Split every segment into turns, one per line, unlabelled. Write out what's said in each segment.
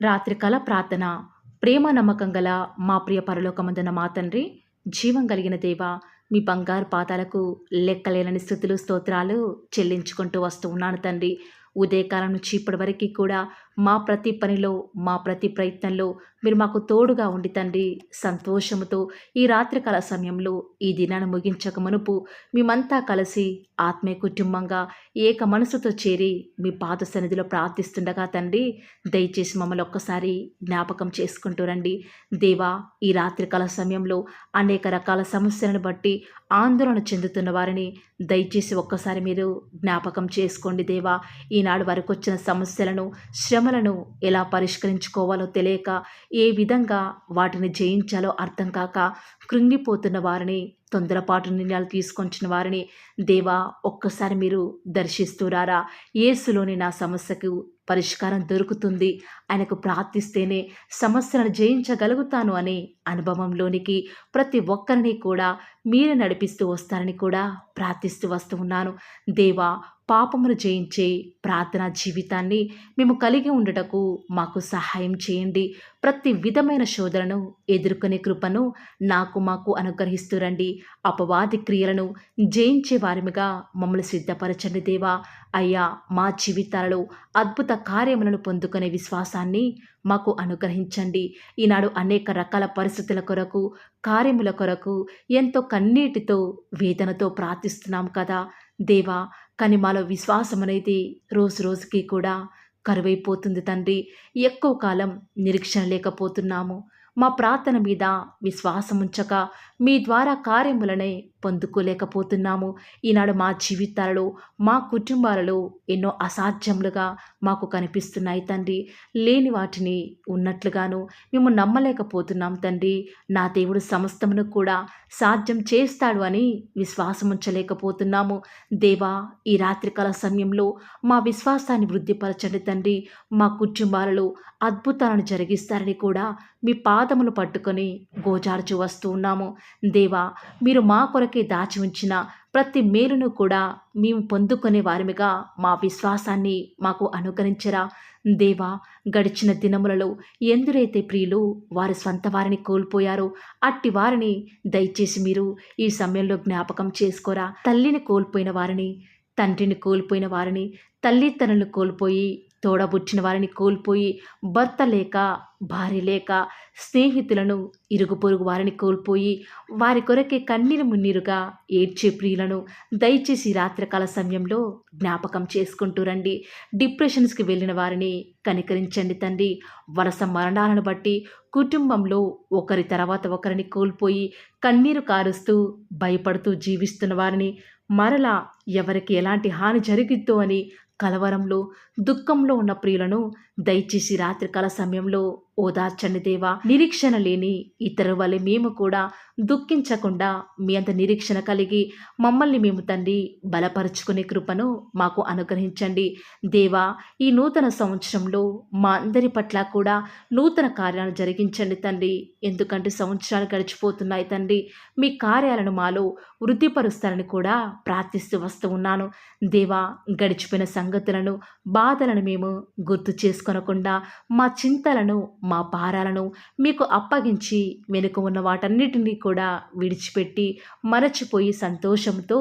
రాత్రికాల ప్రార్థన ప్రేమ నమ్మకం గల మా ప్రియ పరలోకమందున మా తండ్రి జీవం కలిగిన దేవ మీ బంగారు పాదాలకు లెక్కలేనని స్థుతులు స్తోత్రాలు చెల్లించుకుంటూ వస్తూ ఉన్నాను తండ్రి. ఉదయకాలం నుంచి ఇప్పటి వరకు కూడా మా ప్రతి పనిలో మా ప్రతి ప్రయత్నంలో మీరు మాకు తోడుగా ఉండి తండ్రి సంతోషముతో ఈ రాత్రికాల సమయంలో ఈ దినాన్ని ముగించక మునుపు మేమంతా కలిసి ఆత్మీయ కుటుంబంగా ఏక మనసుతో చేరి మీ పాద సన్నిధిలో ప్రార్థిస్తుండగా తండ్రి దయచేసి మమ్మల్ని ఒక్కసారి జ్ఞాపకం చేసుకుంటూ రండి. దేవా ఈ రాత్రికాల సమయంలో అనేక రకాల సమస్యలను బట్టి ఆందోళన చెందుతున్న వారిని దయచేసి ఒక్కసారి మీరు జ్ఞాపకం చేసుకోండి దేవా. ఈనాడు వరకు వచ్చిన సమస్యలను శ్రమలను ఎలా పరిష్కరించుకోవాలో తెలియక ఏ విధంగా వాటిని జయించాలో అర్థం కాక కృంగిపోతున్న వారిని తొందరపాటు నిర్ణయాలు తీసుకొచ్చిన వారిని దేవా ఒక్కసారి మీరు దర్శిస్తూరారా? ఏసులోని నా సమస్యకు పరిష్కారం దొరుకుతుంది. ఆయనకు ప్రార్థిస్తేనే సమస్యలను జయించగలుగుతాను అనే అనుభవంలోనికి ప్రతి ఒక్కరిని కూడా మీరే నడిపిస్తూ వస్తారని కూడా ప్రార్థిస్తూ వస్తూ ఉన్నాను. దేవా పాపమును జయించే ప్రార్థనా జీవితాన్ని మేము కలిగి ఉండటకు మాకు సహాయం చేయండి. ప్రతి విధమైన శోధనను ఎదుర్కొనే కృపను నాకు మాకు అనుగ్రహిస్తూ రండి. అపవాది క్రియలను జయించే వారిగా మమ్మల్ని సిద్ధపరచండి దేవా. అయ్యా మా జీవితాలలో అద్భుత కార్యములను పొందుకునే విశ్వాసాన్ని మాకు అనుగ్రహించండి. ఈనాడు అనేక రకాల పరిస్థితుల కొరకు కార్యముల కొరకు ఎంతో కన్నీటితో వేదనతో ప్రార్థిస్తున్నాం కదా. దేవా కానీ మాలో విశ్వాసం అనేది రోజు రోజుకి కూడా కరువైపోతుంది తండ్రి. ఎక్కువ కాలం నిరీక్షణ లేకపోతున్నాము. మా ప్రార్థన మీద విశ్వాసం ఉంచక మీ ద్వారా కార్యములనే పొందుకోలేకపోతున్నాము. ఈనాడు మా జీవితాలలో మా కుటుంబాలలో ఎన్నో అసాధ్యములుగా మాకు కనిపిస్తున్నాయి తండ్రి. లేని వాటిని ఉన్నట్లుగాను మేము నమ్మలేకపోతున్నాం తండ్రి. నా దేవుడు సమస్తమును కూడా సాధ్యం చేస్తాడు అని విశ్వాసం ఉంచలేకపోతున్నాము దేవా ఈ రాత్రికాల సమయంలో మా విశ్వాసాన్ని వృద్ధిపరచండి తండ్రి. మా కుటుంబాలలో అద్భుతాలను జరిగిస్తారని కూడా మీ పాదములు పట్టుకొని గోజార్చు వస్తూ ఉన్నాము. దేవా మీరు మా కొరకే దాచి ఉంచిన ప్రతి మేలును కూడా మేము పొందుకునే వారిమిగా మా విశ్వాసాన్ని మాకు అనుకరించరా దేవా గడిచిన దినములలో ఎందరైతే ప్రియులు వారి స్వంత వారిని కోల్పోయారో అట్టి వారిని దయచేసి మీరు ఈ సమయంలో జ్ఞాపకం చేసుకోరా. తల్లిని కోల్పోయిన వారిని తండ్రిని కోల్పోయిన వారిని తల్లిదండ్రులు కోల్పోయి తోడబుట్టిన వారిని కోల్పోయి భర్త లేక భార్య లేక స్నేహితులను ఇరుగు పొరుగు వారిని కోల్పోయి వారి కొరకే కన్నీరు మున్నీరుగా ఏడ్చే ప్రియులను దయచేసి రాత్రికాల సమయంలో జ్ఞాపకం చేసుకుంటూ రండి. డిప్రెషన్స్కి వెళ్ళిన వారిని కనికరించండి తండ్రి. వలస మరణాలను బట్టి కుటుంబంలో ఒకరి తర్వాత ఒకరిని కోల్పోయి కన్నీరు కారుస్తూ భయపడుతూ జీవిస్తున్న వారిని మరలా ఎవరికి ఎలాంటి హాని జరిగిద్దో అని కలవరంలో దుఃఖంలో ఉన్న ప్రియులను దయచేసి రాత్రికాల సమయంలో ఓదార్చండి దేవా. నిరీక్షణ లేని ఇతరు వలె మేము కూడా దుఃఖించకుండా మీ అంత నిరీక్షణ కలిగి మమ్మల్ని మేము తండ్రి బలపరుచుకునే కృపను మాకు అనుగ్రహించండి. దేవా ఈ నూతన సంవత్సరంలో మా అందరి పట్ల కూడా నూతన కార్యాలను జరిగించండి తండ్రి. ఎందుకంటే సంవత్సరాలు గడిచిపోతున్నాయి తండ్రి. మీ కార్యాలను మాలో వృద్ధిపరుస్తారని కూడా ప్రార్థిస్తూ వస్తూ ఉన్నాను. దేవా గడిచిపోయిన సంగతులను బాధలను మేము గుర్తు చేసుకొనకుండా మా చింతలను మా భారాలను మీకు అప్పగించి వెనుక ఉన్న వాటన్నిటినీ కూడా విడిచిపెట్టి మరచిపోయి సంతోషంతో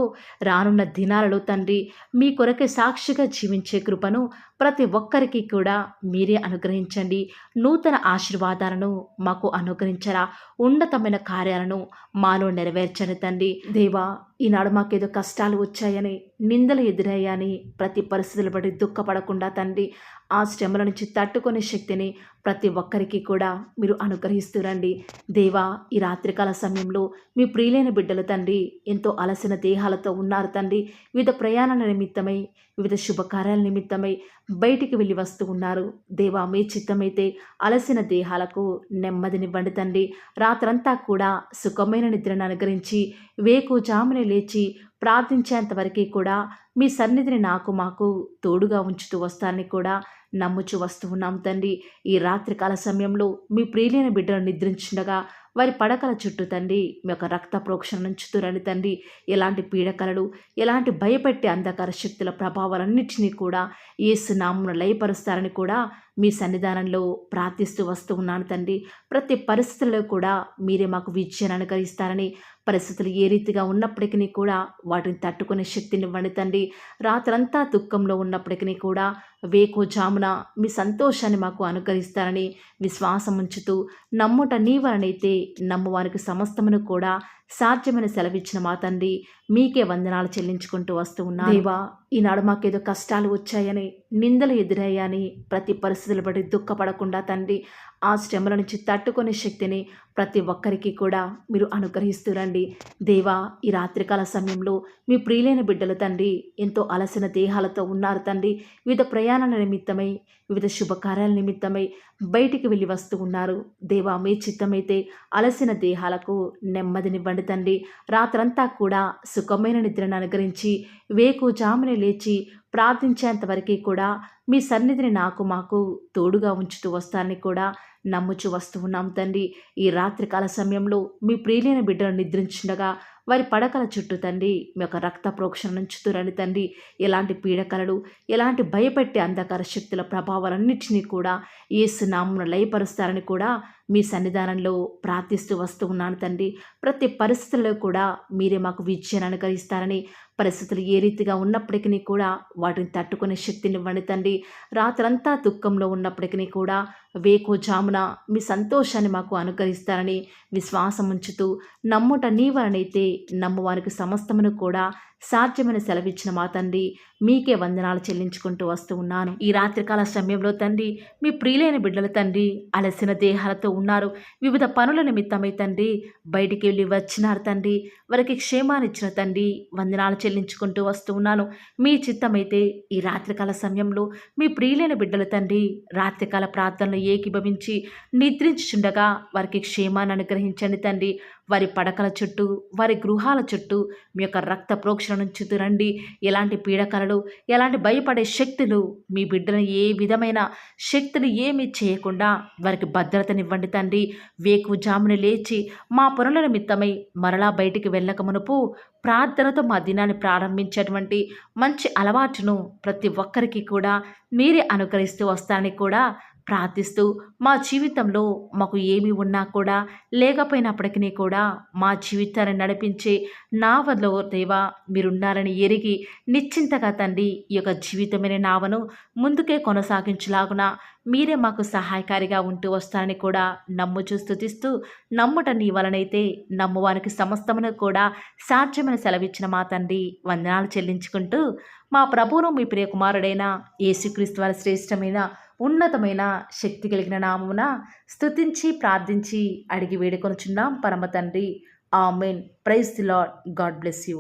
రానున్న దినాలలో తండ్రి మీ కొరకే సాక్షిగా జీవించే కృపను ప్రతి ఒక్కరికి కూడా మీరే అనుగ్రహించండి. నూతన ఆశీర్వాదాలను మాకు అనుగ్రహించరా. ఉన్నతమైన కార్యాలను మాలో నెరవేర్చని తండ్రి. దేవా ఈనాడు మాకేదో కష్టాలు వచ్చాయని నిందలు ఎదురయ్యాయని ప్రతి పరిస్థితులు బట్టి దుఃఖపడకుండా తండ్రి ఆ శ్రమల నుంచి తట్టుకునే శక్తిని ప్రతి ఒక్కరికి కూడా మీరు అనుగ్రహిస్తూ రండి. దేవా ఈ రాత్రికాల సమయంలో మీ ప్రియులైన బిడ్డలు తండ్రి ఎంతో అలసిన దేహాలతో ఉన్నారు తండ్రి. వివిధ ప్రయాణాల నిమిత్తమై వివిధ శుభకార్యాల నిమిత్తమై బయటికి వెళ్ళి వస్తూ ఉన్నారు. దేవా మీ చిత్తమైతే అలసిన దేహాలకు నెమ్మదినివ్వండి తండ్రి. రాత్రంతా కూడా సుఖమైన నిద్రను అనుగ్రహించి వేకు జాముని లేచి ప్రార్థించేంతవరకు కూడా మీ సన్నిధిని నాకు మాకు తోడుగా ఉంచుతూ వస్తానని కూడా నమ్ముచు వస్తూ ఉన్నాం తండ్రి. ఈ రాత్రికాల సమయంలో మీ ప్రియులైన బిడ్డను నిద్రించుండగా వారి పడకల చుట్టూ తండ్రి మీ యొక్క రక్త ప్రోక్షణ నుంచుతురండి తండ్రి. ఎలాంటి పీడకలలు ఎలాంటి భయపెట్టే అంధకార శక్తుల ప్రభావాలన్నింటినీ కూడా ఏసునామును లయపరుస్తారని కూడా మీ సన్నిధానంలో ప్రార్థిస్తూ వస్తూ ఉన్నాను తండ్రి. ప్రతి పరిస్థితుల్లో కూడా మీరే మాకు విజయాన్ని అనుకరిస్తారని పరిస్థితులు ఏ రీతిగా ఉన్నప్పటికీ కూడా వాటిని తట్టుకునే శక్తినివ్వండి తండ్రి. రాత్రంతా దుఃఖంలో ఉన్నప్పటికీ కూడా వేకో జామున మీ సంతోషాన్ని మాకు అనుకరిస్తారని విశ్వాసం ఉంచుతూ నమ్ముట నీ వలనైతే నమ్మువానికి సమస్తమును కూడా సాధ్యమైన సెలవిచ్చిన మా తండ్రి మీకే వందనాలు చెల్లించుకుంటూ వస్తూ ఉన్నా దేవా ఈనాడు మాకేదో కష్టాలు వచ్చాయని నిందలు ఎదురయ్యాయని ప్రతి పరిస్థితులు బట్టి దుఃఖపడకుండా తండ్రి ఆ శ్రమల నుంచి తట్టుకునే శక్తిని ప్రతి ఒక్కరికి కూడా మీరు అనుగ్రహిస్తూ రండి. దేవా ఈ రాత్రికాల సమయంలో మీ ప్రియులైన బిడ్డలు తండ్రి ఎంతో అలసిన దేహాలతో ఉన్నారు తండ్రి. వివిధ ప్రయాణాల నిమిత్తమై వివిధ శుభకార్యాల నిమిత్తమై బయటికి వెళ్ళి వస్తూ ఉన్నారు. దేవా మీ చిత్తమైతే అలసిన దేహాలకు నెమ్మదినివ్వండి తండ్రి. రాత్రంతా కూడా సుఖమైన నిద్రను అనుగ్రహించి వేకు జాముని లేచి ప్రార్థించేంత వరకు కూడా మీ సన్నిధిని నాకు మాకు తోడుగా ఉంచుతూ వస్తానని కూడా నమ్ముచు వస్తూ ఉన్నాం తండ్రి. ఈ రాత్రికాల సమయంలో మీ ప్రియులైన బిడ్డలు నిద్రించుండగా వారి పడకల చుట్టూ తండ్రి మీ యొక్క రక్త ప్రోక్షణ నుంచుతురని తండ్రి. ఎలాంటి పీడకలలు ఎలాంటి భయపెట్టే అంధకార శక్తుల ప్రభావాలన్నింటినీ కూడా ఏసునామును లయపరుస్తారని కూడా మీ సన్నిధానంలో ప్రార్థిస్తూ వస్తూ ఉన్నాను తండ్రి. ప్రతి పరిస్థితుల్లో కూడా మీరే మాకు విజయాన్ని అనుగ్రహిస్తారని పరిస్థితులు ఏ రీతిగా ఉన్నప్పటికీ కూడా వాటిని తట్టుకునే శక్తినివ్వండి తండ్రి. రాత్రంతా దుఃఖంలో ఉన్నప్పటికీ కూడా వేకో జామున మీ సంతోషాన్ని మాకు అనుగ్రహిస్తారని విశ్వాసం ఉంచుతూ నమ్ముట నీ వలనైతే నమ్మువారికి సమస్తమును కూడా సాధ్యమైన సెలవిచ్చిన మా తండ్రి మీకే వందనాలు చెల్లించుకుంటూ వస్తూ ఉన్నాను. ఈ రాత్రికాల సమయంలో తండ్రి మీ ప్రియులైన బిడ్డల తండ్రి అలసిన దేహాలతో ఉన్నారు. వివిధ పనుల నిమిత్తమై తండ్రి బయటికి వెళ్ళి వచ్చినారు తండ్రి. వారికి క్షేమాన్నిచ్చిన తండ్రి వందనాలు చెల్లించుకుంటూ వస్తూ ఉన్నాను. మీ చిత్తమైతే ఈ రాత్రికాల సమయంలో మీ ప్రియులైన బిడ్డల తండ్రి రాత్రికాల ప్రార్థనలు ఏకీభవించి నిద్రించుచుండగా వారికి క్షేమాన్ని అనుగ్రహించండి తండ్రి. వారి పడకల చుట్టూ వారి గృహాల చుట్టూ మీ యొక్క రక్త ప్రోక్ష పరీక్షల నుంచి రండి ఎలాంటి పీడకలలు ఎలాంటి భయపడే శక్తులు మీ బిడ్డను ఏ విధమైన శక్తులు ఏమీ చేయకుండా వారికి భద్రతనివ్వండి తండ్రి. వేకు జాముని లేచి మా పనుల నిమిత్తమై మరలా బయటికి వెళ్ళక మునుపు ప్రార్థనతో మా దినాన్ని ప్రారంభించేటువంటి మంచి అలవాటును ప్రతి ఒక్కరికి కూడా మీరే అనుకరిస్తూ వస్తానని కూడా ప్రార్థిస్తూ మా జీవితంలో మాకు ఏమి ఉన్నా కూడా లేకపోయినప్పటికీ కూడా మా జీవితాన్ని నడిపించే నావలో దేవా మీరున్నారని ఎరిగి నిశ్చింతగా తండ్రి ఈ యొక్క జీవితమైన నావను ముందుకే కొనసాగించలాగున మీరే మాకు సహాయకారిగా ఉంటూ వస్తారని కూడా నమ్ముచూ స్థుతిస్తూ నమ్ముట నీ వలనైతే నమ్మువానికి సమస్తమును కూడా సాధ్యమైన సెలవిచ్చిన మా తండ్రి వందనాలు చెల్లించుకుంటూ మా ప్రభువును మీ ప్రియకుమారుడైన యేసుక్రీస్తు వారి శ్రేష్టమైన ఉన్నతమైన శక్తి కలిగిన నామమున స్థుతించి ప్రార్థించి అడిగి వేడుకొనుచున్నాం పరమ తండ్రి. Amen. Praise the lord God bless you.